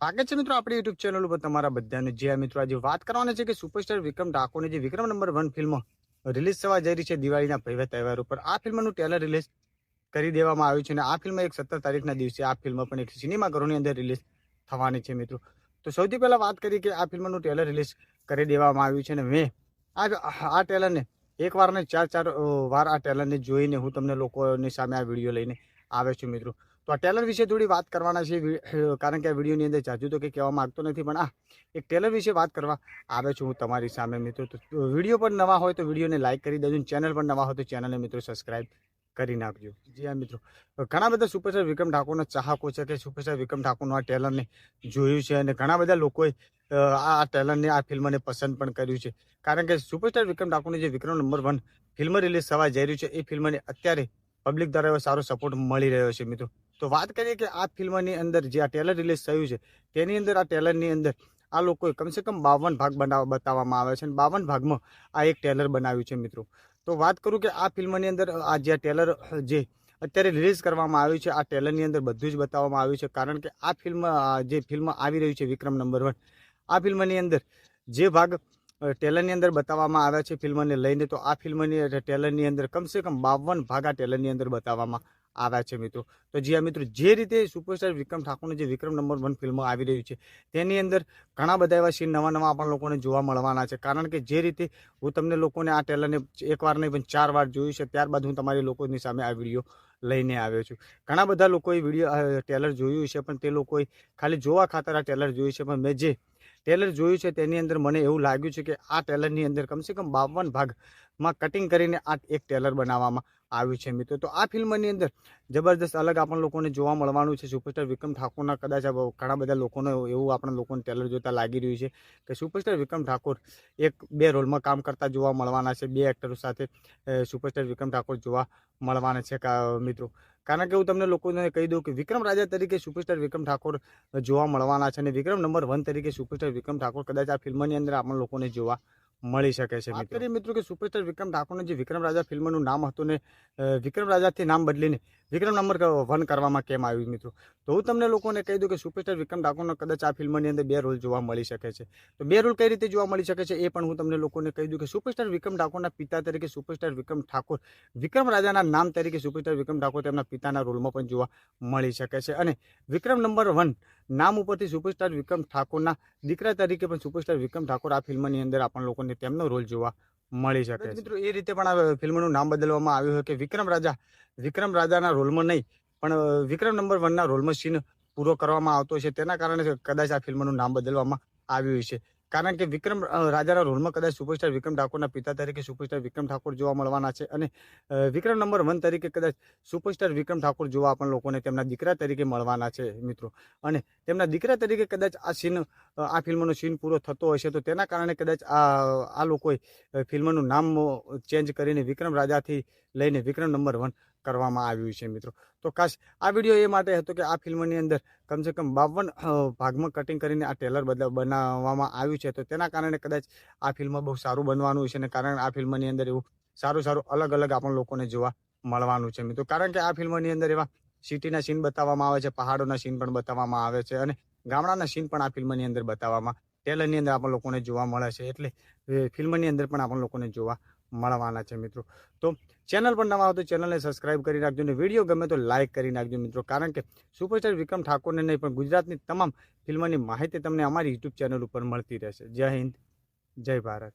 સ્વાગત છે મિત્રો આપણી યુટ્યુબ ચેનલ ઉપર તમારા બધાને. જે મિત્રો આજે વાત કરવાની છે કે સુપરસ્ટાર વિક્રમ ડાકોરની જે Vikram number one film release થવા જઈ રહી છે દિવાળીના ભવ્ય તહેવાર ઉપર, આ ફિલ્મનું ટેલર રિલીઝ કરી દેવામાં આવ્યું છે અને આ ફિલ્મ એક સત્તર તારીખના દિવસે આ ફિલ્મ પણ એક સિનેમાઘરોની અંદર રિલીઝ થવાની છે મિત્રો. તો સૌથી પહેલાં વાત કરી કે આ ફિલ્મનું ટેલર રિલીઝ કરી દેવામાં આવ્યું છે અને મેં આ આ ટેલરને એક વાર ને ચાર ચાર વાર આ ટેલરને જોઈને હું તમને લોકોની સામે આ વીડિયો લઈને આવે છું મિત્રો. તો આ ટેલર વિશે થોડી વાત કરવાના છે. કારણ કે આ વિડીયોની અંદર જાજુ તો કંઈ કહેવા માંગતો નથી, પણ આ એક ટેલર વિશે વાત કરવા આવે છું હું તમારી સામે મિત્રો. તો વીડિયો પણ નવા હોય તો વિડીયોને લાઇક કરી દેજો ચેનલ પણ નવા હોય તો ચેનલને મિત્રો સબસ્ક્રાઇબ કરી નાખજો. જી હા મિત્રો. ઘણા બધા સુપરસ્ટાર વિક્રમ ઠાકોરના ચાહકો છે કે સુપરસ્ટાર વિક્રમ ઠાકોરનું આ ટેલરને જોયું છે અને ઘણા બધા લોકોએ આ ટેલરને, આ ફિલ્મને પસંદ પણ કર્યું છે. કારણ કે સુપરસ્ટાર વિક્રમ ઠાકોરની જે Vikram number one film release થવા જઈ રહ્યું છે, એ ફિલ્મને અત્યારે પબ્લિક દ્વારા એવો સારો સપોર્ટ મળી રહ્યો છે મિત્રો. તો વાત કરીએ કે આ ફિલ્મની અંદર જે આ ટેલર રિલીઝ થયું છે, તેની અંદર આ ટેલરની અંદર આ લોકોએ કમસે કમ બાવન ભાગ બનાવ, બતાવવામાં આવે છે અને બાવન ભાગમાં આ એક ટેલર બનાવ્યું છે મિત્રો. તો વાત કરું કે આ ફિલ્મની અંદર આ જે ટેલર જે અત્યારે રિલીઝ કરવામાં આવ્યું છે, આ ટેલરની અંદર બધું જ બતાવવામાં આવ્યું છે. કારણ કે આ ફિલ્મ જે ફિલ્મ આવી રહ્યું છે વિક્રમ નંબર વન, આ ફિલ્મની અંદર જે ભાગ ટેલરની અંદર બતાવવામાં આવ્યા છે ફિલ્મને લઈને, તો આ ફિલ્મની ટેલરની અંદર કમસે કમ બાવન ભાગ આ ટેલરની અંદર બતાવવામાં આવ્યા છે મિત્રો. તો જી આ મિત્રો, જે રીતે સુપરસ્ટાર વિક્રમ ઠાકોરનું જે વિક્રમ નંબર વન ફિલ્મ આવી રહ્યું છે, તેની અંદર ઘણા બધા એવા સીન નવા નવા આપણા લોકોને જોવા મળવાના છે. કારણ કે જે રીતે હું તમને લોકોને આ ટેલરને એકવાર નહીં, પણ ચાર વાર જોયું છે, ત્યારબાદ હું તમારી લોકોની સામે આ વીડિયો લઈને આવ્યો છું. ઘણા બધા લોકોએ વીડિયો ટેલર જોયું છે, પણ તે લોકોએ ખાલી જોવા ખાતર આ ટેલર જોયું છે. પણ મેં જે ટેલર જોયું છે, તેની અંદર મને એવું લાગ્યું છે કે આ ટેલરની અંદર કમસે કમ બાવન ભાગમાં કટિંગ કરીને આ એક ટેલર બનાવવામાં આવ્યું છે મિત્રો. તો આ ફિલ્મની અંદર જબરદસ્ત અલગ આપણ લોકોને જોવા મળવાનું છે. સુપરસ્ટાર વિક્રમ ઠાકોરના કદાચ ઘણા બધા લોકોને એવું આપણા લોકોને ટેલર જોતા લાગી રહ્યું છે કે સુપરસ્ટાર વિક્રમ ઠાકોર એક બે રોલમાં કામ કરતા જોવા મળવાના છે. બે એક્ટરો સાથે સુપરસ્ટાર વિક્રમ ઠાકોર જોવા મળવાના છે મિત્રો. કારણ કે હું તમને લોકોને કહી દઉં કે વિક્રમ રાજા તરીકે સુપરસ્ટાર વિક્રમ ઠાકોર જોવા મળવાના છે અને વિક્રમ નંબર વન તરીકે સુપરસ્ટાર વિક્રમ ઠાકોર કદાચ આ ફિલ્મની અંદર આપણા લોકોને જોવા મળી શકે છે મિત્રો. કે સુપરસ્ટાર વિક્રમ ઠાકોરનું જે વિક્રમ રાજા ફિલ્મનું નામ હતું ને વિક્રમ રાજાથી નામ બદલીને વિક્રમ નંબર વન કરવામાં કેમ આવ્યું મિત્રો? તો હું તમને લોકોને કહી દઉં કે સુપરસ્ટાર વિક્રમ ઠાકોરનો કદાચ આ ફિલ્મની અંદર બે રોલ જોવા મળી શકે છે. તો બે રોલ કઈ રીતે જોવા મળી શકે છે એ પણ હું તમને લોકોને કહી દઉં કે સુપરસ્ટાર વિક્રમ ઠાકોરના પિતા તરીકે સુપરસ્ટાર વિક્રમ ઠાકોર, વિક્રમ રાજાના નામ તરીકે સુપરસ્ટાર વિક્રમ ઠાકોર તેમના પિતાના રોલમાં પણ જોવા મળી શકે છે. અને વિક્રમ નંબર વન નામ ઉપરથી સુપરસ્ટાર વિક્રમ ઠાકોરના દીકરા તરીકે પણ સુપરસ્ટાર વિક્રમ ઠાકોર આ ફિલ્મની અંદર આપણને લોકોને તેમનો રોલ જોવા મળી શકે છે. મિત્રો એ રીતે પણ આ ફિલ્મનું નામ બદલવામાં આવ્યું હોય કે વિક્રમ રાજા વિક્રમ રાજાના રોલમાં નહીં પણ વિક્રમ નંબર વનના રોલમાં સીન પૂરો કરવામાં આવતો છે. તેના કારણે કદાચ આ ફિલ્મનું નામ બદલવામાં આવ્યું છે કારણ કે વિક્રમ રાજાના રોલમાં કદાચ સુપરસ્ટાર વિક્રમ ઠાકોરના પિતા તરીકે સુપરસ્ટાર વિક્રમ ઠાકોર જોવા મળવાના છે અને વિક્રમ નંબર વન તરીકે કદાચ સુપરસ્ટાર વિક્રમ ઠાકોર જોવા આપણ લોકોને તેમના દીકરા તરીકે મળવાના છે મિત્રો. અને તેમના દીકરા તરીકે કદાચ આ સીન આ ફિલ્મનો સીન પૂરો થતો હશે તો તેના કારણે કદાચ આ આ લોકોએ ફિલ્મનું નામ ચેન્જ કરીને વિક્રમ રાજાથી લઈને વિક્રમ નંબર વન કરવામાં આવ્યું છે મિત્રો. તો ખાસ આ વીડિયો એ માટે હતો કે આ ફિલ્મની અંદર કમસે કમ બાવન ભાગમાં કટિંગ કરીને આ ટેલર બદલા બનાવવામાં આવ્યું છે. તો તેના કારણે કદાચ આ ફિલ્મ બહુ સારું બનવાનું છે અને કારણ આ ફિલ્મની અંદર એવું સારું સારું અલગ અલગ આપણ લોકોને જોવા મળવાનું છે મિત્રો. કારણ કે આ ફિલ્મની અંદર એવા સિટીના સીન બતાવવામાં આવે છે, પહાડોના સીન પણ બતાવવામાં આવે છે અને ગામડાના સીન પણ આ ફિલ્મની અંદર બતાવવામાં ટેલરની અંદર આપણ લોકોને જોવા મળે છે. એટલે ફિલ્મની અંદર પણ આપણ લોકોને જોવા મળવાના છે મિત્રો. તો ચેનલ પણ નવા હોય તો ચેનલને સબસ્ક્રાઇબ કરી નાખજો અને વીડિયો ગમે તો લાઇક કરી નાખજો મિત્રો. કારણ કે સુપરસ્ટાર વિક્રમ ઠાકોરને નહીં, પણ ગુજરાતની તમામ ફિલ્મની માહિતી તમને અમારી યુટ્યુબ ચેનલ ઉપર મળતી રહેશે. જય હિન્દ, જય ભારત.